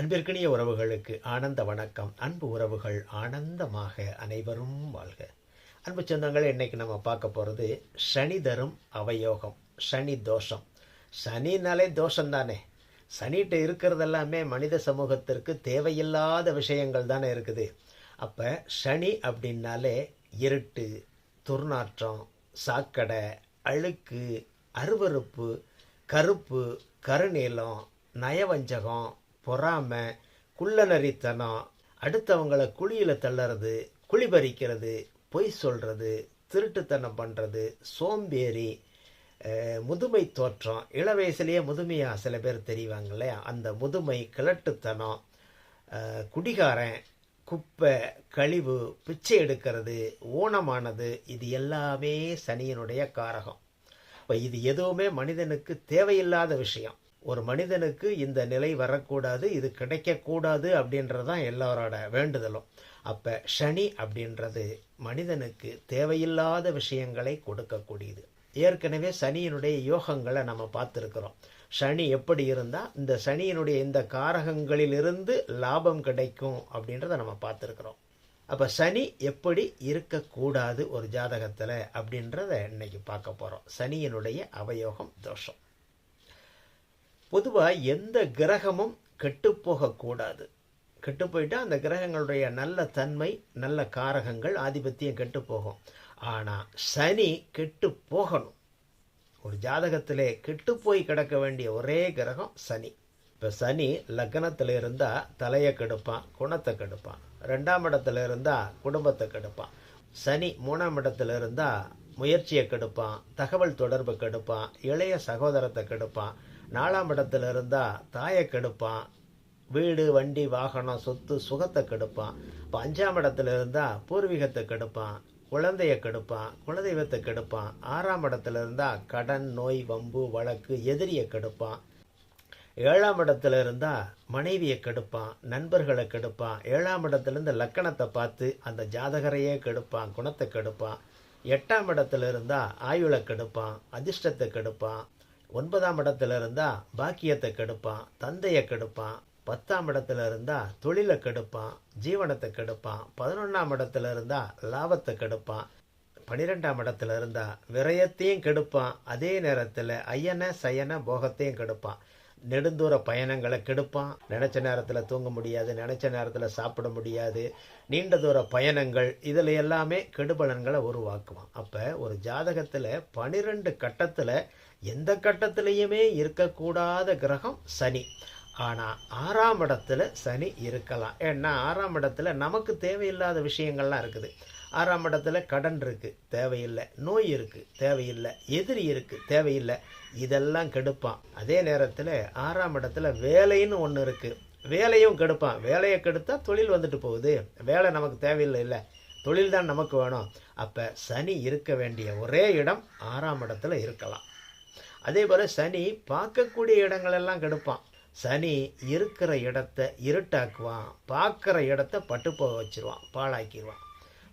அன்பிற்கினிய உறவுகளுக்கு ஆனந்த வணக்கம். அன்பு உறவுகள் ஆனந்தமாக அனைவரும் வாழ்க. அன்பு சொந்தங்களை இன்னைக்கு நம்ம பார்க்க போகிறது சனி தரும் அவயோகம் சனி தோஷம். சனினாலே தோஷம் தானே சனிகிட்ட இருக்கிறது எல்லாமே மனித சமூகத்திற்கு தேவையில்லாத விஷயங்கள் தானே இருக்குது. அப்போ சனி அப்படின்னாலே இருட்டு துர்நாற்றம் சாக்கடை அழுக்கு அருவருப்பு கருப்பு கருநீலம் நயவஞ்சகம் பொறாமை குள்ளநரித்தனம் அடுத்தவங்களை குழியில் தள்ளறது குழி பறிக்கிறது பொய் சொல்கிறது திருட்டுத்தனம் பண்ணுறது சோம்பேறி முதுமை தோற்றம் இள வயசுலேயே முதுமையாக சில பேர் தெரிவாங்க இல்லையா? அந்த முதுமை கிழட்டுத்தனம் குடிகாரன் குப்பை கழிவு பிச்சை எடுக்கிறது ஊனமானது இது எல்லாமே சனியினுடைய காரகம். இப்போ இது எதுவுமே மனிதனுக்கு தேவையில்லாத விஷயம். ஒரு மனிதனுக்கு இந்த நிலை வரக்கூடாது இது கிடைக்கக்கூடாது அப்படின்றது தான் எல்லாரோட வேண்டுதலும். அப்போ சனி அப்படின்றது மனிதனுக்கு தேவையில்லாத விஷயங்களை கொடுக்கக்கூடியது. ஏற்கனவே சனியினுடைய யோகங்களை நம்ம பார்த்துருக்குறோம். சனி எப்படி இருந்தால் இந்த சனியினுடைய இந்த காரகங்களிலிருந்து லாபம் கிடைக்கும் அப்படின்றத நம்ம பார்த்துருக்குறோம். அப்போ சனி எப்படி இருக்கக்கூடாது ஒரு ஜாதகத்தில் அப்படின்றத இன்னைக்கு பார்க்க போகிறோம் சனியினுடைய அவயோகம் தோஷம். பொதுவாக எந்த கிரகமும் கெட்டுப்போகக்கூடாது. கெட்டு போயிட்டால் அந்த கிரகங்களுடைய நல்ல தன்மை நல்ல காரகங்கள் ஆதிபத்தியம் கெட்டு போகும் ஆனால் சனி கெட்டு போகணும் ஒரு ஜாதகத்திலே கெட்டு போய் கிடக்க வேண்டிய ஒரே கிரகம் சனி. இப்போ சனி லக்னத்தில் இருந்தால் தலையை கெடுப்பான் குணத்தை கெடுப்பான். ரெண்டாம் இடத்துல இருந்தால் குடும்பத்தை கெடுப்பான். சனி மூணாம் இடத்துல இருந்தால் முயற்சியை கெடுப்பான் தகவல் தொடர்பு கெடுப்பான் இளைய சகோதரத்தை கெடுப்பான் நாலாம் இடத்துல இருந்தால் தாயை கெடுப்பான் வீடு வண்டி வாகனம் சொத்து சுகத்தை கெடுப்பான். இப்போ அஞ்சாம் இடத்துல இருந்தால் பூர்வீகத்தை கெடுப்பான் குழந்தைய கெடுப்பான் குலதெய்வத்தை கெடுப்பான். ஆறாம் இடத்துல இருந்தால் கடன் நோய் வம்பு வழக்கு எதிரியை கெடுப்பான். ஏழாம் இடத்துல இருந்தால் மனைவியை கெடுப்பான் நண்பர்களை கெடுப்பான். ஏழாம் இடத்துலேருந்து லக்கணத்தை பார்த்து அந்த ஜாதகரையே கெடுப்பான் குணத்தை கெடுப்பான். எட்டாம் இடத்துல இருந்தால் ஆயுளை கெடுப்பான் அதிர்ஷ்டத்தை கெடுப்பான். ஒன்பதாம் இடத்துல இருந்தால் பாக்கியத்தை கெடுப்பான் தந்தையை கெடுப்பான். பத்தாம் இடத்துல இருந்தால் தொழிலை கெடுப்பான் ஜீவனத்தை கெடுப்பான். பதினொன்றாம் இடத்துல இருந்தால் லாபத்தை கெடுப்பான். பன்னிரெண்டாம் இடத்துல இருந்தால் விரயத்தையும் கெடுப்பான். அதே நேரத்தில் ஐயன சயன போகத்தையும் கெடுப்பான். நெடுந்தூர பயணங்களை கெடுப்பான். நினச்ச நேரத்தில் தூங்க முடியாது நினச்ச நேரத்தில் சாப்பிட முடியாது. நீண்ட தூர பயணங்கள் இதில் எல்லாமே கெடுபலன்களை உருவாக்குவான். அப்போ ஒரு ஜாதகத்தில் பனிரெண்டு கட்டத்தில் எந்த கட்டத்திலையுமே இருக்கக்கூடாத கிரகம் சனி. ஆனால் ஆறாம் இடத்துல சனி இருக்கலாம். ஏன்னா ஆறாம் இடத்துல நமக்கு தேவையில்லாத விஷயங்கள்லாம் இருக்குது. ஆறாம் இடத்துல கடன் இருக்குது தேவையில்லை. நோய் இருக்குது தேவையில்லை. எதிரி இருக்குது தேவையில்லை. இதெல்லாம் கெடுப்பான். அதே நேரத்தில் ஆறாம் இடத்துல வேலைன்னு ஒன்று இருக்குது வேலையும் கெடுப்பான். வேலையை கெடுத்தா தொழில் வந்துட்டு போகுது. வேலை நமக்கு தேவையில்லை இல்லை. தொழில் தான் நமக்கு வேணும். அப்போ சனி இருக்க வேண்டிய ஒரே இடம் ஆறாம் இடத்துல இருக்கலாம். அதே போல் சனி பார்க்கக்கூடிய இடங்களெல்லாம் கெடுப்பான். சனி இருக்கிற இடத்த இருட்டாக்குவான். பார்க்குற இடத்த பட்டு போக பாழாக்கிடுவான்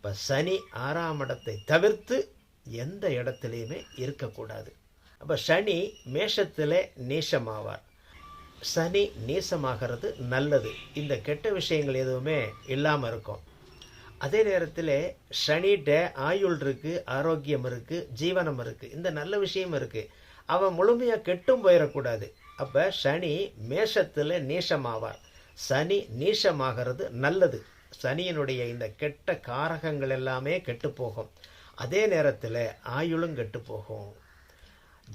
இப்போ சனி ஆறாம் இடத்தை தவிர்த்து எந்த இடத்துலையுமே இருக்கக்கூடாது. அப்போ சனி மேஷத்தில் நீசமாவார். சனி நீசமாகிறது நல்லது. இந்த கெட்ட விஷயங்கள் எதுவுமே இல்லாமல் இருக்கும். அதே நேரத்தில் சனிகிட்ட ஆயுள் இருக்குது ஆரோக்கியம் இருக்குது ஜீவனம் இருக்குது இந்த நல்ல விஷயம் இருக்குது அவன் முழுமையாக கெட்டும் போயிடக்கூடாது. அப்போ சனி மேஷத்தில் நீசமாவார். சனி நீசமாகிறது நல்லது. சனியினுடைய இந்த கெட்ட காரகங்கள் எல்லாமே கெட்டு போகும் அதே நேரத்தில் ஆயுளும் கெட்டு போகும்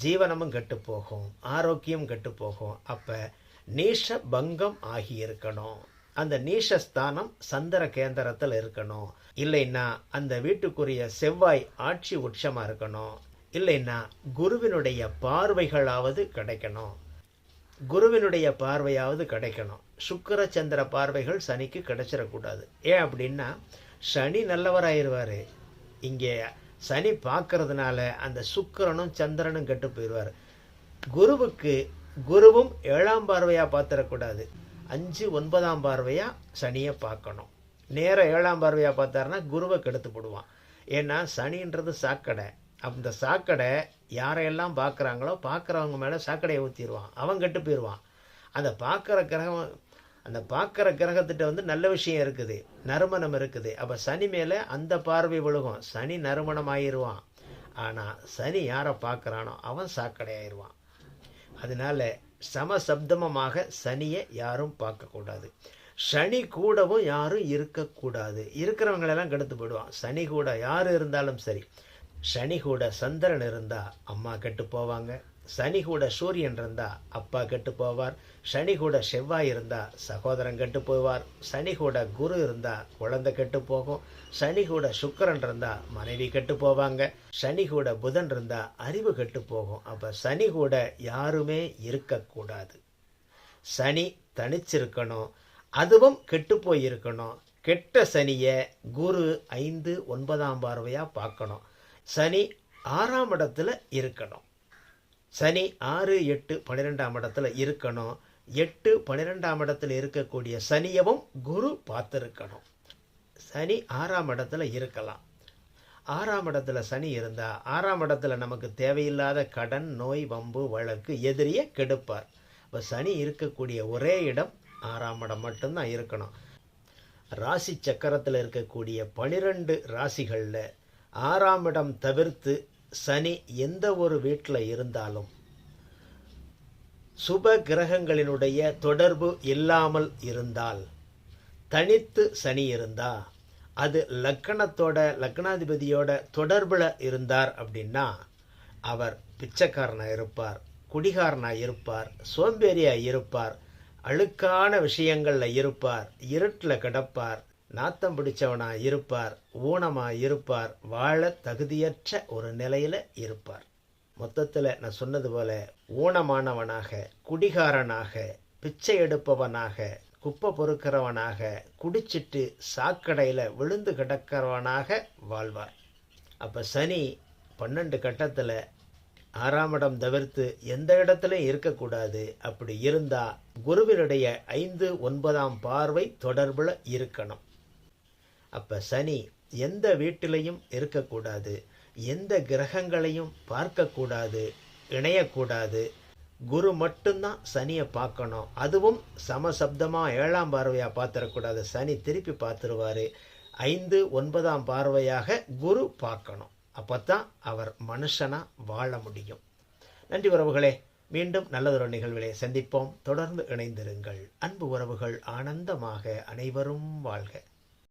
ஜீவனமும் கெட்டு போகும் ஆரோக்கியம் கெட்டு போகும் அப்போ நீஷ பங்கம் ஆகி இருக்கணும் அந்த நீஷஸ்தானம் சந்திர கேந்திரத்தில் இருக்கணும். இல்லைன்னா அந்த வீட்டுக்குரிய செவ்வாய் ஆட்சி உச்சமாக இருக்கணும். இல்லைன்னா குருவினுடைய பார்வைகளாவது கிடைக்கணும். குருவினுடைய பார்வையாவது கிடைக்கணும். சுக்கிர சந்திர பார்வைகள் சனிக்கு கிடைச்சிடக்கூடாது. ஏன் அப்படின்னா சனி நல்லவராயிருவார். இங்கே சனி பார்க்கறதுனால அந்த சுக்கிரனும் சந்திரனும் கெட்டு போயிடுவார் குருவுக்கு குருவும் ஏழாம் பார்வையாக பார்த்துடக்கூடாது. அஞ்சு ஒன்பதாம் பார்வையாக சனியை பார்க்கணும். நேராக ஏழாம் பார்வையாக பார்த்தாருன்னா குருவை கெடுத்து போடுவான். ஏன்னா சனின்றது சாக்கடை. அந்த சாக்கடை யாரையெல்லாம் பார்க்குறாங்களோ பார்க்குறவங்க மேலே சாக்கடையை ஊற்றிடுவான் அவன் கெட்டு போயிடுவான் அந்த பார்க்குற கிரகம் அந்த பார்க்குற கிரகத்திட்ட வந்து நல்ல விஷயம் இருக்குது. நறுமணம் இருக்குது. அப்போ சனி மேலே அந்த பார்வை விழுகும். சனி நறுமணம் ஆயிடுவான் ஆனால் சனி யாரை பார்க்குறானோ அவன் சாக்கடையாயிருவான். அதனால சமசப்தமமாக சனியை யாரும் பார்க்கக்கூடாது. சனி கூடவும் யாரும் இருக்கக்கூடாது. இருக்கிறவங்களெல்லாம் கெடுத்து போயிடுவான். சனி கூட யார் இருந்தாலும் சரி. சனி கூட சந்திரன் இருந்தா அம்மா கெட்டு போவாங்க. சனி கூட சூரியன் இருந்தா அப்பா கெட்டு போவார். சனி கூட செவ்வாய் இருந்தா சகோதரன் கெட்டு போவார். சனி கூட குரு இருந்தா குழந்தை கெட்டு போகும். சனி கூட சுக்கரன் இருந்தா மனைவி கெட்டு போவாங்க. சனி கூட புதன் இருந்தா அறிவு கெட்டு போகும். அப்ப சனி கூட யாருமே இருக்கக்கூடாது. சனி தனிச்சிருக்கணும். அதுவும் கெட்டு போய் இருக்கணும் கெட்ட சனியை குரு ஐந்து ஒன்பதாம் பார்வையாக பார்க்கணும். சனி ஆறாம் இடத்துல இருக்கணும். சனி ஆறு எட்டு பன்னிரெண்டாம் இடத்துல இருக்கணும். எட்டு பன்னிரெண்டாம் இடத்துல இருக்கக்கூடிய சனியவும் குரு பார்த்துருக்கணும். சனி ஆறாம் இடத்துல இருக்கலாம். ஆறாம் இடத்துல சனி இருந்தால் ஆறாம் இடத்துல நமக்கு தேவையில்லாத கடன் நோய் வம்பு வழக்கு எதிரியை கெடுப்பார். இப்போ சனி இருக்கக்கூடிய ஒரே இடம் ஆறாம் இடம் மட்டும்தான் இருக்கணும். ராசி சக்கரத்தில் இருக்கக்கூடிய பனிரெண்டு ராசிகளில் ஆறாம் இடம் தவிர்த்து சனி எந்த ஒரு வீட்டில் இருந்தாலும் சுப கிரகங்களினுடைய தொடர்பு இல்லாமல் இருந்தால் தனித்து சனி இருந்தா அது லக்கணத்தோட லக்னாதிபதியோட தொடர்பில் இருந்தார் அப்படின்னா அவர் பிச்சைக்காரனாக இருப்பார் குடிகாரனாக இருப்பார் சோம்பேறியாக இருப்பார் அழுக்கான விஷயங்களில் இருப்பார் இருட்டில் கிடப்பார் நாத்தம் பிடிச்சவனா இருப்பார் ஊனமா இருப்பார் வாழ தகுதியற்ற ஒரு நிலையில இருப்பார். மொத்தத்தில் நான் சொன்னது போல ஊனமானவனாக குடிகாரனாக பிச்சை எடுப்பவனாக குப்பை பொறுக்கிறவனாக குடிச்சிட்டு சாக்கடையில் விழுந்து கிடக்கிறவனாக வாழ்வார். அப்போ சனி பன்னெண்டு கட்டத்தில் ஆறாம் இடம் தவிர்த்து எந்த இடத்துலையும் இருக்கக்கூடாது. அப்படி இருந்தால் குருவினுடைய ஐந்து ஒன்பதாம் பார்வை தொடர்பில் இருக்கணும். அப்போ சனி எந்த வீட்டிலையும் இருக்கக்கூடாது எந்த கிரகங்களையும் பார்க்கக்கூடாது இணையக்கூடாது. குரு மட்டும்தான் சனியை பார்க்கணும். அதுவும் சமசப்தமாக ஏழாம் பார்வையாக பார்த்துடக்கூடாது. சனி திருப்பி பார்த்துருவாரு. ஐந்து ஒன்பதாம் பார்வையாக குரு பார்க்கணும். அப்போ தான் அவர் மனுஷனா வாழ முடியும். நன்றி உறவுகளே மீண்டும் நல்லதொரு நிகழ்விலே சந்திப்போம். தொடர்ந்து இணைந்திருங்கள். அன்பு உறவுகள் ஆனந்தமாக அனைவரும் வாழ்க.